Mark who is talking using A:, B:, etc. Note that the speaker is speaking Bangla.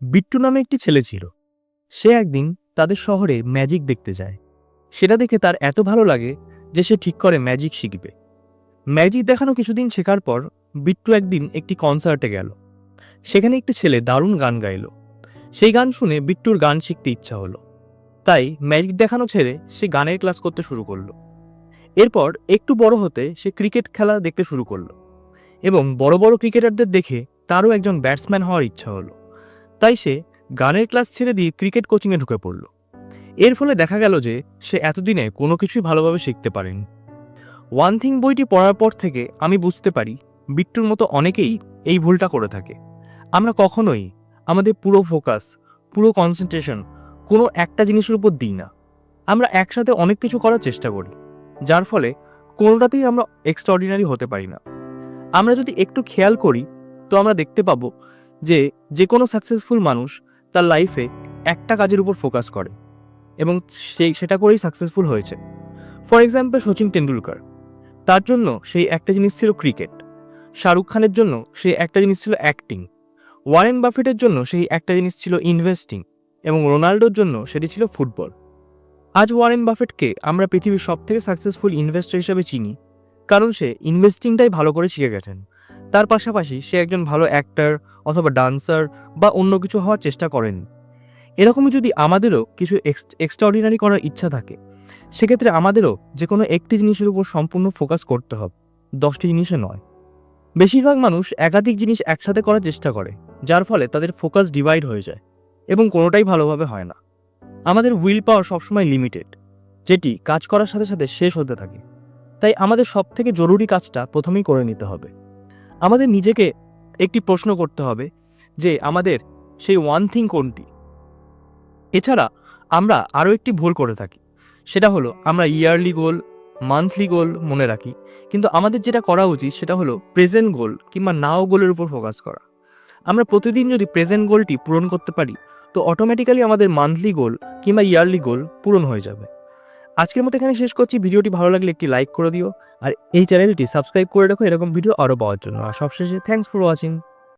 A: বিট্টু নামে একটি ছেলে ছিল। সে একদিন তাদের শহরে ম্যাজিক দেখতে যায়। সেটা দেখে তার এত ভালো লাগে যে সে ঠিক করে ম্যাজিক শিখবে। ম্যাজিক দেখানো কিছুদিন শেখার পর বিট্টু একদিন একটি কনসার্টে গেল। সেখানে একটি ছেলে দারুণ গান গাইল। সেই গান শুনে বিট্টুর গান শিখতে ইচ্ছা হলো। তাই ম্যাজিক দেখানো ছেড়ে সে গানের ক্লাস করতে শুরু করল। এরপর একটু বড় হতে সে ক্রিকেট খেলা দেখতে শুরু করল। এবং বড় বড় ক্রিকেটারদের দেখে তারও একজন ব্যাটসম্যান হওয়ার ইচ্ছা হলো। তাই সে গানের ক্লাস ছেড়ে দিয়ে ক্রিকেট কোচিংয়ে ঢুকে পড়ল। এর ফলে দেখা গেল যে সে এতদিনে কোনো কিছুই ভালোভাবে শিখতে পারেনি। ওয়ান থিং বইটি পড়ার পর থেকে আমি বুঝতে পারি, বিট্টুর মতো অনেকেই এই ভুলটা করে থাকে। আমরা কখনোই আমাদের পুরো ফোকাস, পুরো কনসেন্ট্রেশন কোনো একটা জিনিসের উপর দিই না। আমরা একসাথে অনেক কিছু করার চেষ্টা করি, যার ফলে কোনোটাতেই আমরা এক্সট্রাঅর্ডিনারি হতে পারি না। আমরা যদি একটু খেয়াল করি, তো আমরা দেখতে পাবো যে যে কোনো সাকসেসফুল মানুষ তার লাইফে একটা কাজের উপর ফোকাস করে এবং সেই সেটা করেই সাকসেসফুল হয়েছে। ফর এক্সাম্পল সচিন টেন্ডুলকার তার জন্য সেই একটা জিনিস ছিল ক্রিকেট শাহরুখ খানের জন্য সেই একটা জিনিস ছিল অ্যাক্টিং ওয়ারেন বাফেটের জন্য সেই একটা জিনিস ছিল ইনভেস্টিং এবং রোনাল্ডোর জন্য সেটি ছিল ফুটবল আজ ওয়ারেন বাফেটকে আমরা পৃথিবীর সবথেকে সাকসেসফুল ইনভেস্টর হিসেবে চিনি, কারণ সে ইনভেস্টিংটাই ভালো করে শিখে গেছেন। তার পাশাপাশি সে একজন ভালো অ্যাক্টর অথবা ডান্সার বা অন্য কিছু হওয়ার চেষ্টা করেন। এরকমই যদি আমাদেরও কিছু এক্সট্রাঅর্ডিনারি করার ইচ্ছা থাকে, সেক্ষেত্রে আমাদেরও যে কোনো একটি জিনিসের উপর সম্পূর্ণ ফোকাস করতে হবে, দশটি জিনিসে নয়। বেশিরভাগ মানুষ একাধিক জিনিস একসাথে করার চেষ্টা করে, যার ফলে তাদের ফোকাস ডিভাইড হয়ে যায় এবং কোনোটাই ভালোভাবে হয় না। আমাদের উইল পাওয়ার সবসময় লিমিটেড যেটি কাজ করার সাথে সাথে শেষ হতে থাকে। তাই আমাদের সবথেকে জরুরি কাজটা প্রথমেই করে নিতে হবে। আমাদের নিজেকে একটি প্রশ্ন করতে হবে যে আমাদের সেই ওয়ান থিং কোনটি? এছাড়া আমরা আরও একটি ভুল করে থাকি। সেটা হলো আমরা ইয়ারলি গোল মান্থলি গোল মনে রাখি। কিন্তু আমাদের যেটা করা উচিত সেটা হলো প্রেজেন্ট গোল কিংবা নাও গোলের উপর ফোকাস করা। আমরা প্রতিদিন যদি প্রেজেন্ট গোলটি পূরণ করতে পারি, তো অটোমেটিক্যালি আমাদের মান্থলি গোল কিংবা ইয়ারলি গোল পূরণ হয়ে যাবে। আজকের মতো এখানে শেষ করছি। ভিডিওটি ভালো লাগলে একটি লাইক করে দিও। আর এই চ্যানেলটি সাবস্ক্রাইব করে রাখো, এরকম ভিডিও আরও পাওয়ার জন্য। আর সবশেষে থ্যাংকস ফর ওয়াচিং